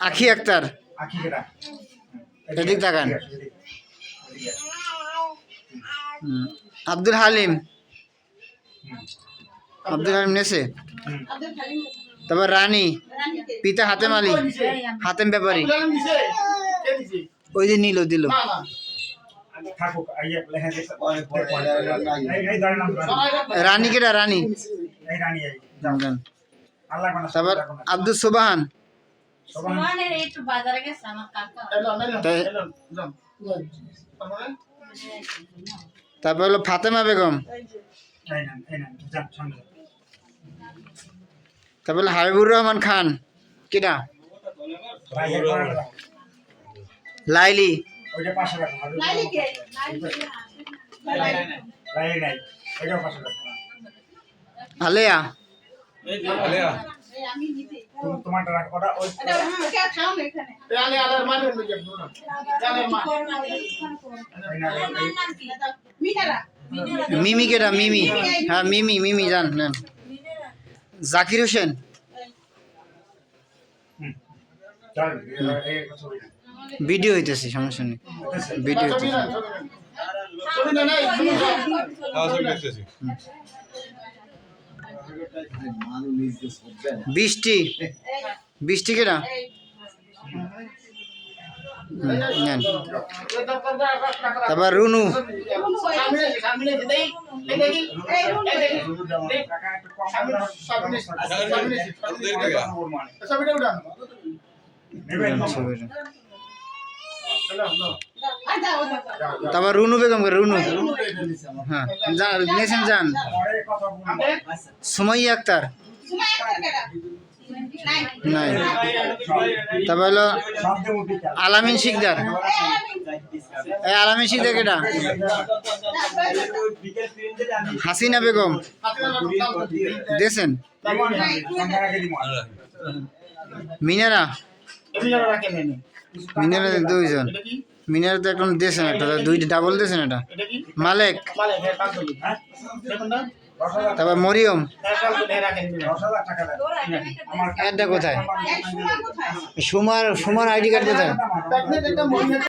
আখি আক্তার এদিক তাকান। আব্দুল হালিম। আব্দুল হালিম নেছে? তারপর রানী। পিতা হাতেম আলী। হাতেম ব্যাপারী। ওই যে নিল দিল। রানী কেটা রানী? কোন তারপর আব্দুল সুবাহান। তারপর? হলো ফাতেমা বেগম। তারপর হলো হাবিবুর রহমান খান। দাও লাইলি। পাশে রাখো লাইলি মিনারা মিমি কেটা মিমি। হ্যাঁ মিমি মিমি জান নেন। জাকির হোসেন। ভিডিও হইতেছে সমস্যা নেই। ভিডিও হইতেছে বৃষ্টি বৃষ্টি হুম, নেন তারপর রুনু টাকা তারপর রুনু বেগম কে, রুনু হ্যাঁ নিয়েছেন যান। সুমাইয়া আক্তার তারপর হলো। আলামিন শিকদার এই আলামিন শিকদার কেটা হাসিনা বেগম দিমন। মিনারা মিনারা দুইজন। মিনারে তো এখন দেছেন একটা দুইটা ডাবল দেছেন এটা? মালেক। হ্যাঁ? হাজার তারপর মরিয়ম। আমার অ্যাডটা কোথায়? কোথায়? সুমার সুমার আইডি কার্ড কোথায়?